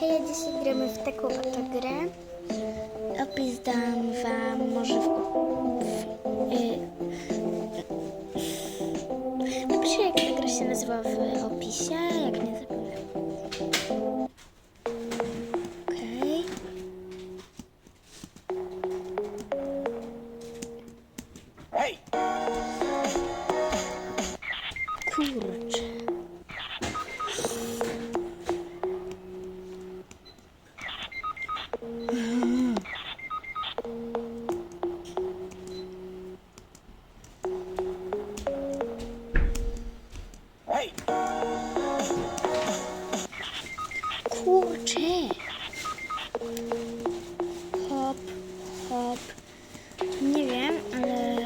Hej, dzisiaj gramy w taką oto grę. Opis dam wam może w... w y, napiszę jak ta gra się nazywa w opisie, jak nie Kurczę. Hop, hop. Nie wiem, ale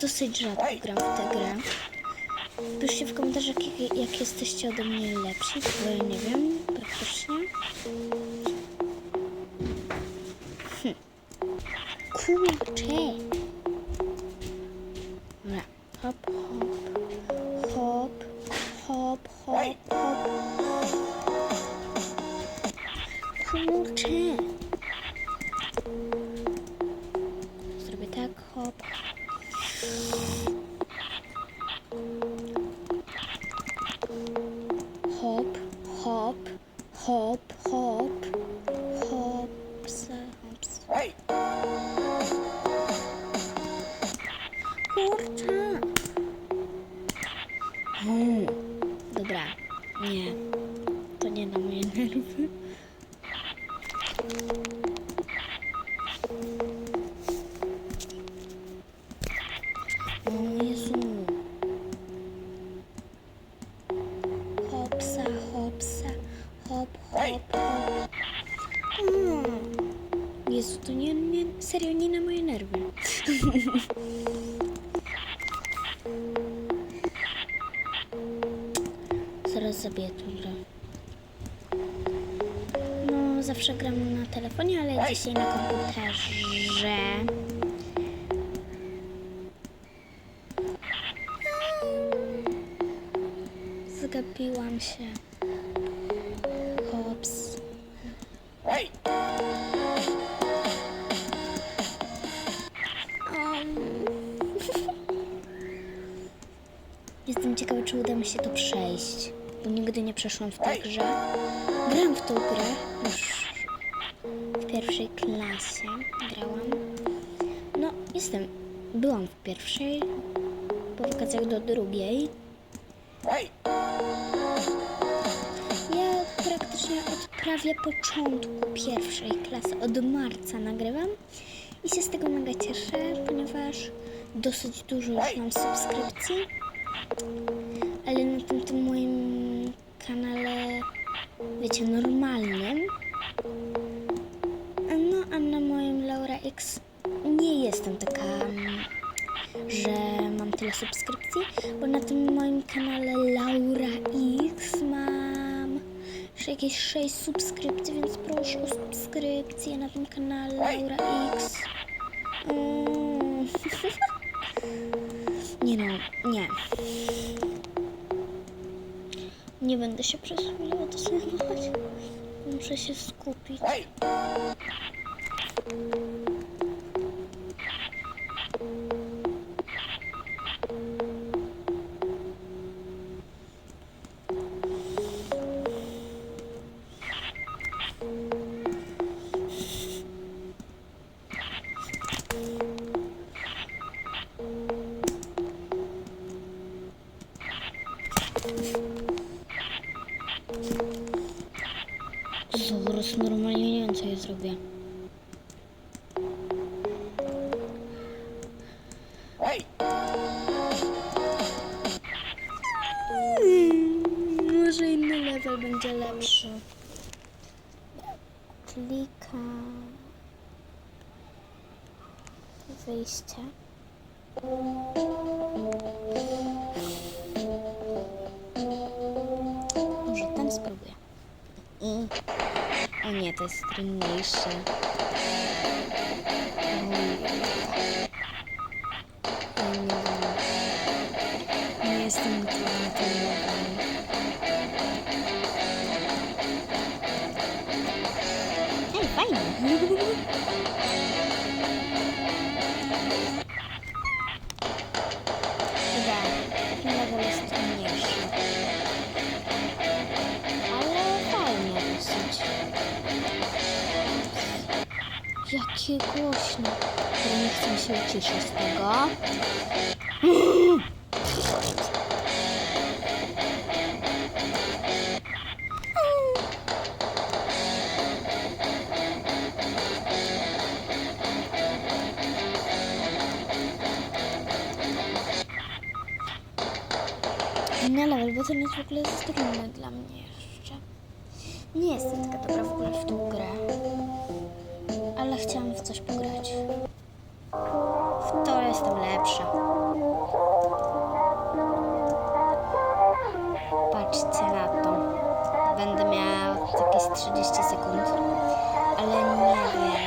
dosyć rzadko gram w tę grę. Piszcie w komentarzach, jak, jak jesteście ode mnie lepsi, bo ja nie wiem, praktycznie. Kurczę. Dobra. O Jezu. Hopsa, hopsa, hop, hop, hop. Mm. Jezu, to nie, nie, serio nie na moje nerwy. Zaraz zabiję tą grę. No, zawsze gram na telefonie, ale dzisiaj na komputerze. Zgapiłam się. Hops. Hey! Jestem ciekawa, czy uda mi się to przejść, bo nigdy nie przeszłam w tej grze. Gram w tą grę już w pierwszej klasie. Grałam. No, jestem. Byłam w pierwszej, po wakacjach do drugiej. Prawie początku pierwszej klasy, od marca nagrywam i się z tego mega cieszę, ponieważ dosyć dużo już mam subskrypcji. Ale na tym, tym moim kanale, wiecie, normalnym, no a na moim Laura X nie jestem taka, że mam tyle subskrypcji, bo już jakieś 6 subskrypcji, więc proszę o subskrypcję na tym kanale Laura X. Mm. Nie no, nie. Nie będę się przez chwilę odzywać. Muszę się skupić. Zaraz normalnie nie wiem, co ja zrobię. Hmm, może inny level będzie lepszy. Klikam. Wyjście. Może ten spróbuję. I... O nie, to jest Jakie głośno. Ja nie chcę się uciszyć z tego. Nie level, bo to nie jest w ogóle trudne dla mnie jeszcze. Nie jestem taka dobra w ogóle w tą grę. Ale chciałam w coś pograć. W to jestem lepsza. Patrzcie na to. Będę miała jakieś 30 sekund. Ale nie wiem.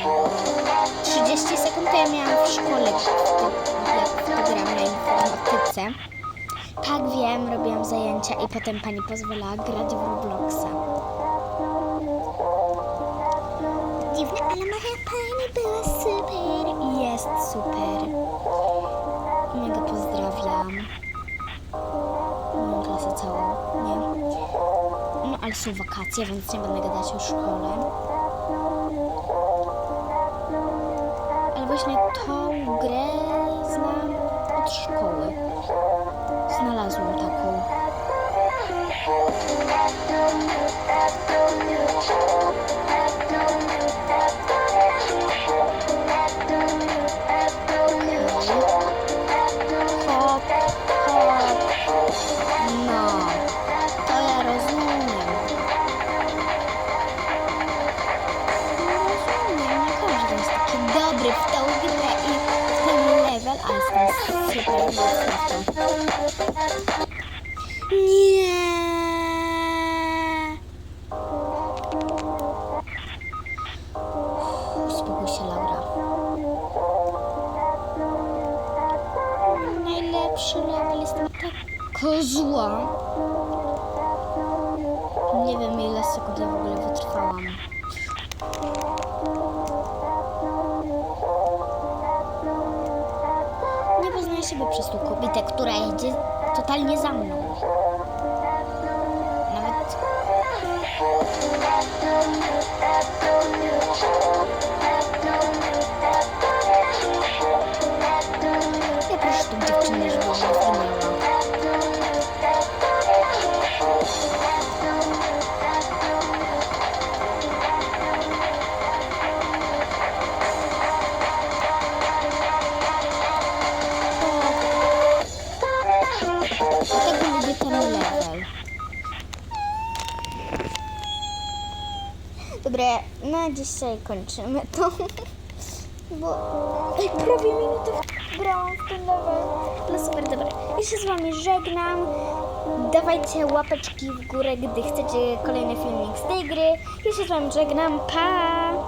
30 sekund to ja miałam w szkole, jak w to gram na informatyce. Tak wiem, robiłam zajęcia i potem pani pozwalała grać w Robloxa. Dziwne, ale była super. Jest super. Mega pozdrawiam. Moją klasę całą, nie? No ale są wakacje, więc nie będę gadać o szkole. Ale właśnie tą grę znam od szkoły. Znalazłam taką. Zła. Nie wiem ile sekund ja w ogóle wytrwałam. Nie poznaję siebie przez tą kobietę, która idzie totalnie za mną. Nawet na dzisiaj kończymy to. Bo Ej, prawie minutę grałam w ten. No super, dobra. Ja się z wami żegnam. Dawajcie łapeczki w górę, gdy chcecie kolejny filmik z tej gry. Ja się z wami żegnam. Pa!